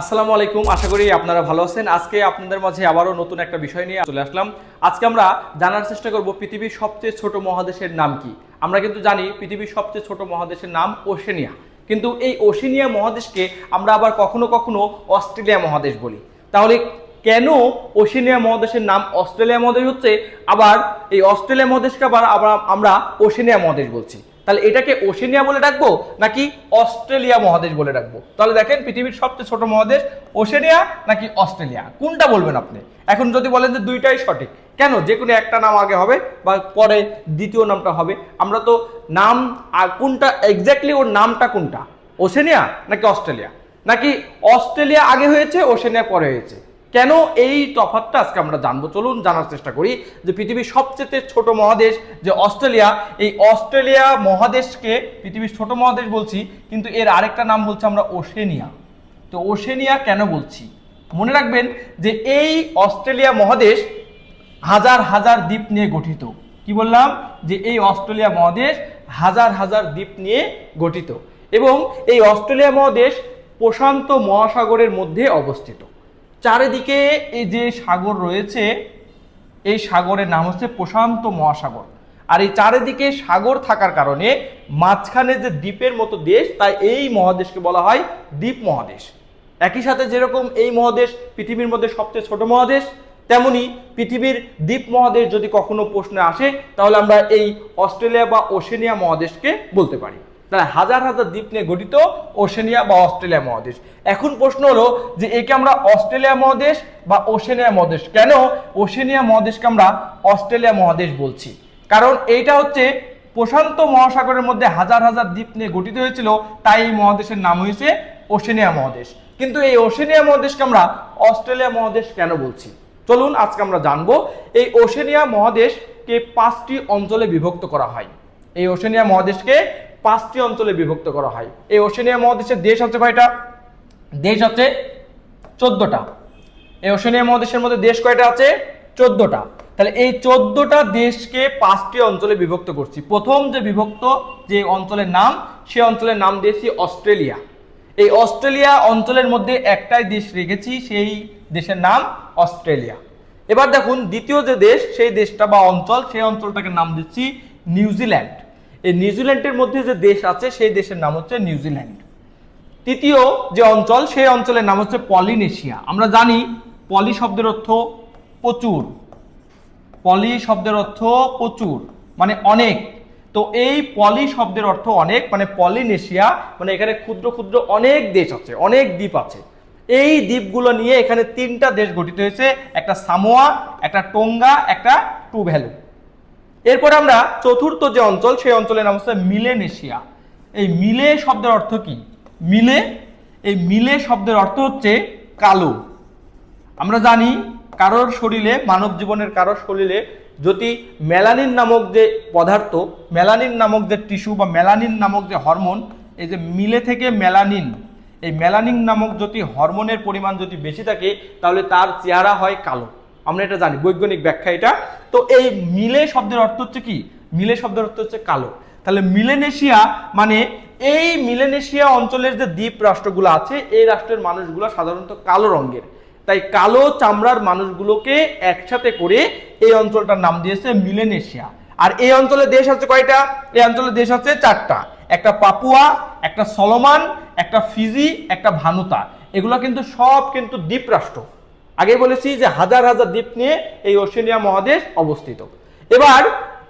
আসসালামু আলাইকুম, আশা করি আপনারা ভালো আছেন। আজকে আপনাদের মাঝে আবারও নতুন একটা বিষয় নিয়ে চলে আসলাম। আজকে আমরা জানার চেষ্টা করব পৃথিবীর সবচেয়ে ছোট মহাদেশের নাম কি? আমরা কিন্তু জানি পৃথিবীর সবচেয়ে ছোট মহাদেশের নাম ওশেনিয়া। কিন্তু এই ওশেনিয়া মহাদেশকে আমরা আবার কখনো কখনো অস্ট্রেলিয়া মহাদেশ বলি। তাহলে কেন ওশেনিয়া মহাদেশের নাম অস্ট্রেলিয়া মহাদেশ হচ্ছে? আবার এই অস্ট্রেলিয়া মহাদেশকে আবার আবার আমরা ওশেনিয়া মহাদেশ বলছি। তাহলে এটাকে ওশেনিয়া বলে ডাকবো নাকি অস্ট্রেলিয়া মহাদেশ বলে ডাকবো? তাহলে দেখেন পৃথিবীর সবচেয়ে ছোট মহাদেশ ওশেনিয়া নাকি অস্ট্রেলিয়া? কোনটা বলবেন আপনি? এখন যদি বলেন যে দুইটাই সঠিক, কেন? যে কোনো একটা নাম আগে হবে বা পরে দ্বিতীয় নামটা হবে। আমরা তো নাম আর কোনটা এক্স্যাক্টলি ওর নামটা কোনটা? ওশেনিয়া নাকি অস্ট্রেলিয়া? নাকি অস্ট্রেলিয়া আগে হয়েছে, ওশেনিয়া পরে হয়েছে? কেন এই তফাৎটা আজকে আমরা জানব? চলুন জানার চেষ্টা করি যে পৃথিবীর সবচেয়ে ছোট মহাদেশ যে অস্ট্রেলিয়া, এই অস্ট্রেলিয়া মহাদেশকে পৃথিবীর ছোট মহাদেশ বলছি, কিন্তু এর আরেকটা নাম বলছি আমরা ওশেনিয়া। তো ওশেনিয়া কেন বলছি? মনে রাখবেন যে এই অস্ট্রেলিয়া মহাদেশ হাজার হাজার দ্বীপ নিয়ে গঠিত। কি বললাম? যে এই অস্ট্রেলিয়া মহাদেশ হাজার হাজার দ্বীপ নিয়ে গঠিত। এবং এই অস্ট্রেলিয়া মহাদেশ প্রশান্ত মহাসাগরের মধ্যে অবস্থিত। চারিদিকে এই যে সাগর রয়েছে, এই সাগরের নাম হচ্ছে প্রশান্ত মহাসাগর। আর এই চারিদিকে সাগর থাকার কারণে মাঝখানে যে দ্বীপের মতো দেশ, তাই এই মহাদেশকে বলা হয় দ্বীপ মহাদেশ। একই সাথে যেরকম এই মহাদেশ পৃথিবীর মধ্যে সবচেয়ে ছোট মহাদেশ, তেমনি পৃথিবীর দ্বীপ মহাদেশ যদি কখনো প্রশ্নে আসে, তাহলে আমরা এই অস্ট্রেলিয়া বা ওশেনিয়া মহাদেশকে বলতে পারি। তাহলে হাজার হাজার দ্বীপ নিয়ে গঠিত ওশেনিয়া বা অস্ট্রেলিয়া মহাদেশ। এখন প্রশ্ন হলো যে একে আমরা অস্ট্রেলিয়া মহাদেশ বা ওশেনিয়া মহাদেশ? কেন ওশেনিয়া মহাদেশকে আমরা অস্ট্রেলিয়া মহাদেশ বলছি? কারণ এইটা হচ্ছে প্রশান্ত মহাসাগরের মধ্যে হাজার হাজার দ্বীপ নিয়ে গঠিত হয়েছিল, তাই এই মহাদেশের নাম হয়েছে ওশেনিয়া মহাদেশ। কিন্তু এই ওশেনিয়া মহাদেশকে আমরা অস্ট্রেলিয়া মহাদেশ কেন বলছি? চলুন আজকে আমরা জানব, এই ওশেনিয়া মহাদেশকে পাঁচটি অঞ্চলে বিভক্ত করা হয়। এই ওশেনিয়া মহাদেশকে পাঁচটি অঞ্চলে বিভক্ত করা হয়। এই ওশেনিয়া মহাদেশের দেশ হচ্ছে কয়টা? দেশ হচ্ছে চোদ্দটা। এই ওশেনিয়া মহাদেশের মধ্যে দেশ কয়টা আছে? চোদ্দটা। তাহলে এই চোদ্দটা দেশকে পাঁচটি অঞ্চলে বিভক্ত করছি। প্রথম যে বিভক্ত যে অঞ্চলের নাম, সে অঞ্চলের নাম দিয়েছি অস্ট্রেলিয়া। এই অস্ট্রেলিয়া অঞ্চলের মধ্যে একটাই দেশ রেখেছি, সেই দেশের নাম অস্ট্রেলিয়া। এবার দেখুন, দ্বিতীয় যে দেশ, সেই দেশটা বা অঞ্চল, সেই অঞ্চলটাকে নাম দিচ্ছি নিউজিল্যান্ড। এই নিউজিল্যান্ডের মধ্যে যে দেশ আছে, সেই দেশের নাম হচ্ছে নিউজিল্যান্ড। তৃতীয় যে অঞ্চল, সেই অঞ্চলের নাম হচ্ছে পলিনেশিয়া। আমরা জানি পলি শব্দের অর্থ প্রচুর। পলি শব্দের অর্থ প্রচুর মানে অনেক। তো এই পলি শব্দের অর্থ অনেক মানে পলিনেশিয়া মানে এখানে ক্ষুদ্র ক্ষুদ্র অনেক দেশ আছে, অনেক দ্বীপ আছে। এই দ্বীপগুলো নিয়ে এখানে তিনটা দেশ গঠিত হয়েছে, একটা সামোয়া, একটা টোঙ্গা, একটা টু ভ্যালু এরপর আমরা চতুর্থ যে অঞ্চল, সেই অঞ্চলের নাম হচ্ছে মিলেনেশিয়া। এই মিলে শব্দের অর্থ কি? মিলে, এই মিলে শব্দের অর্থ হচ্ছে কালো। আমরা জানি কারোর শরীরে, মানব জীবনের কারোর শরীরে যদি মেলানিন নামক যে পদার্থ, মেলানিন নামক যে টিস্যু বা মেলানিন নামক যে হরমোন, এই যে মিলে থেকে মেলানিন, এই মেলানিন নামক যদি হরমোনের পরিমাণ যদি বেশি থাকে, তাহলে তার চেহারা হয় কালো। আমরা এটা জানি, বৈজ্ঞানিক ব্যাখ্যা এটা। তো এই মিলে শব্দের অর্থ হচ্ছে কি? মিলে শব্দের অর্থ হচ্ছে কালো। তাহলে মিলেনেশিয়া মানে এই মিলেনেশিয়া অঞ্চলের যে দ্বীপ রাষ্ট্রগুলো আছে, এই রাষ্ট্রের মানুষগুলো সাধারণত কালো রঙের। তাই কালো চামড়ার মানুষগুলোকে একসাথে করে এই অঞ্চলটার নাম দিয়েছে মিলেনেশিয়া। আর এই অঞ্চলে দেশ আছে কয়টা? এই অঞ্চলে দেশ আছে চারটা। একটা পাপুয়া, একটা সলোমান, একটা ফিজি, একটা ভানুতা। এগুলো কিন্তু সব কিন্তু দ্বীপ রাষ্ট্র। আগে বলেছি যে হাজার হাজার দ্বীপ নিয়ে এই ওশেনিয়া মহাদেশ অবস্থিত। এবার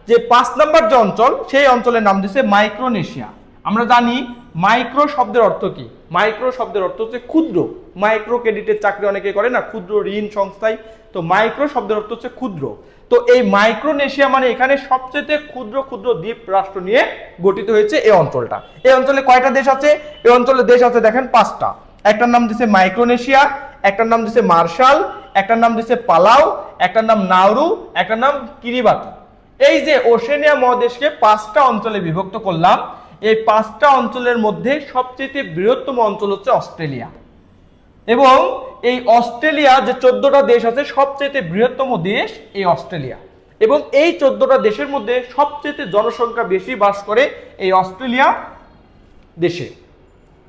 যে পাঁচ নম্বর যে অঞ্চল, সেই অঞ্চলের নাম দিচ্ছে মাইক্রোনেশিয়া। আমরা জানি মাইক্রো শব্দের অর্থ কি? মাইক্রো শব্দের অর্থ হচ্ছে ক্ষুদ্র। মাইক্রো ক্রেডিটের চাকরি অনেকে করে না, ক্ষুদ্র ঋণ সংস্থায় তো মাইক্রো শব্দের অর্থ হচ্ছে ক্ষুদ্র। তো এই মাইক্রোনেশিয়া মানে এখানে সবচেয়ে ক্ষুদ্র ক্ষুদ্র দ্বীপ রাষ্ট্র নিয়ে গঠিত হয়েছে এই অঞ্চলটা। এই অঞ্চলে কয়টা দেশ আছে? এই অঞ্চলে দেশ আছে, দেখেন পাঁচটা। একটার নাম দিচ্ছে মাইক্রোনেশিয়া একটার নাম দিচ্ছে মার্শাল, একটার নাম দিচ্ছে পালাও, একটার নাম নাউরু একটার নাম কিরিবাতি। এই যে ওশেনিয়া মহাদেশকে পাঁচটা অঞ্চলে বিভক্ত করলাম, এই পাঁচটা অঞ্চলের মধ্যে সবচেয়ে বৃহত্তম অঞ্চল হচ্ছে অস্ট্রেলিয়া। এবং এই অস্ট্রেলিয়া যে চোদ্দটা দেশ আছে, সবচেয়ে বৃহত্তম দেশ এই অস্ট্রেলিয়া। এবং এই চোদ্দটা দেশের মধ্যে সবচেয়ে জনসংখ্যা বেশি বাস করে এই অস্ট্রেলিয়া দেশে।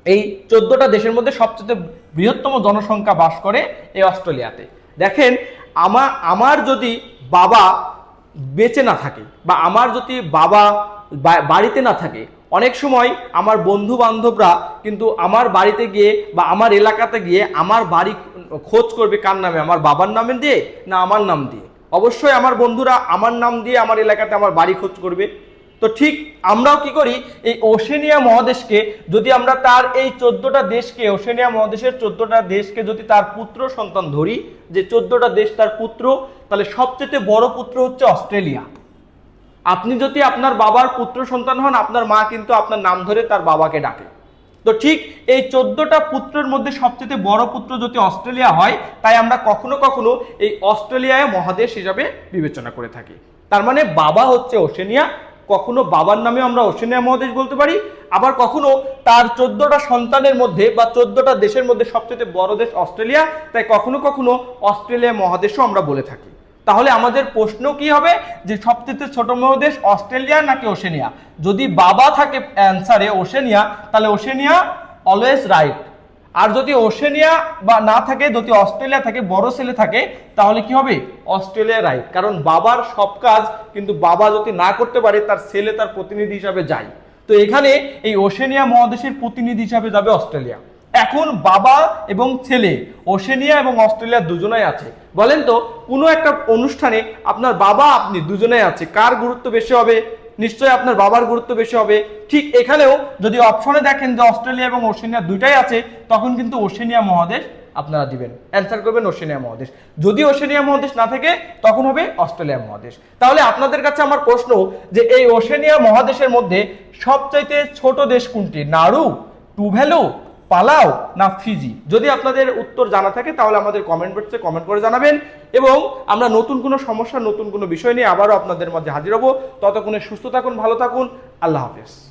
এই চোদ্দটা দেশের মধ্যে সবচেয়ে বৃহত্তম জনসংখ্যা বাস করে এই অস্ট্রেলিয়াতে। দেখেন আমার আমার যদি বাবা বেঁচে না থাকে বা আমার যদি বাবা বাড়িতে না থাকে, অনেক সময় আমার বন্ধু বান্ধবরা কিন্তু আমার বাড়িতে গিয়ে বা আমার এলাকাতে গিয়ে আমার বাড়ি খোঁজ করবে কার নামে, আমার বাবার নামে দিয়ে না আমার নাম দিয়ে। অবশ্যই আমার বন্ধুরা আমার নাম দিয়ে আমার এলাকাতে আমার বাড়ি খোঁজ করবে। তো ঠিক আমরাও কি করি? এই ওশেনিয়া মহাদেশকে যদি আমরা তার এই চোদ্দটা দেশকে, ওশেনিয়া মহাদেশের চোদ্দটা দেশকে যদি তার পুত্র সন্তান ধরি, যে চোদ্দটা দেশ তার পুত্র, তাহলে সবচেয়ে বড় পুত্র হচ্ছে অস্ট্রেলিয়া। আপনি যদি আপনার বাবার পুত্র সন্তান হন, আপনার মা কিন্তু আপনার নাম ধরে তার বাবাকে ডাকে। তো ঠিক এই চোদ্দটা পুত্রের মধ্যে সবচেয়ে বড় পুত্র যদি অস্ট্রেলিয়া হয়, তাই আমরা কখনো কখনো এই অস্ট্রেলিয়ায় মহাদেশ হিসাবে বিবেচনা করে থাকি। তার মানে বাবা হচ্ছে ওশেনিয়া কখনো বাবার নামে আমরা ওশেনিয়া মহাদেশ বলতে পারি, আবার কখনো তার চোদ্দটা সন্তানের মধ্যে বা চোদ্দটা দেশের মধ্যে সবচেয়ে বড় দেশ অস্ট্রেলিয়া, তাই কখনো কখনো অস্ট্রেলিয়া মহাদেশও আমরা বলে থাকি। তাহলে আমাদের প্রশ্ন কি হবে? যে সবচেয়ে ছোট মহাদেশ অস্ট্রেলিয়া নাকি ওশেনিয়া? যদি বাবা থাকে অ্যান্সারে ওশেনিয়া, তাহলে ওশেনিয়া অলওয়েজ রাইট। আর যদি ওশেনিয়া বা না থাকে, যদি অস্ট্রেলিয়া থাকে, বড় ছেলে থাকে, তাহলে কি হবে? অস্ট্রেলিয়া রাইট কারণ বাবার সব কাজ কিন্তু বাবা যদি না করতে পারে, তার ছেলে তার প্রতিনিধি হিসাবে যায়। তো এখানে এই ওশেনিয়া মহাদেশের প্রতিনিধি হিসাবে যাবে অস্ট্রেলিয়া। এখন বাবা এবং ছেলে ওশেনিয়া এবং অস্ট্রেলিয়া দুজনাই আছে। বলেন তো, কোনো একটা অনুষ্ঠানে আপনার বাবা, আপনি দুজনেই আছে। কার গুরুত্ব বেশি হবে? নিশ্চয়ই আপনার বাবার গুরুত্ব বেশি হবে। ঠিক এখানেও যদি অপশনে দেখেন যে অস্ট্রেলিয়া এবং ওশেনিয়া দুইটাই আছে, তখন কিন্তু ওশেনিয়া মহাদেশ আপনারা দিবেন। অ্যান্সার করবেন ওশেনিয়া মহাদেশ। যদি ওশেনিয়া মহাদেশ না থাকে, তখন হবে অস্ট্রেলিয়া মহাদেশ। তাহলে আপনাদের কাছে আমার প্রশ্ন যে এই ওশেনিয়া মহাদেশের মধ্যে সবচাইতে ছোট দেশ কোনটি? নাড়ু টুভেলো পালাও না ফিজি। যদি আপনাদের উত্তর জানা থাকে, তাহলে আমাদের কমেন্ট বক্সে কমেন্ট করে জানাবেন এবং আমরা নতুন কোনো সমস্যা, নতুন কোনো বিষয় নিয়ে আবারও আপনাদের মধ্যে হাজির হব। ততক্ষণে সুস্থ থাকুন, ভালো থাকুন। আল্লাহ হাফেজ।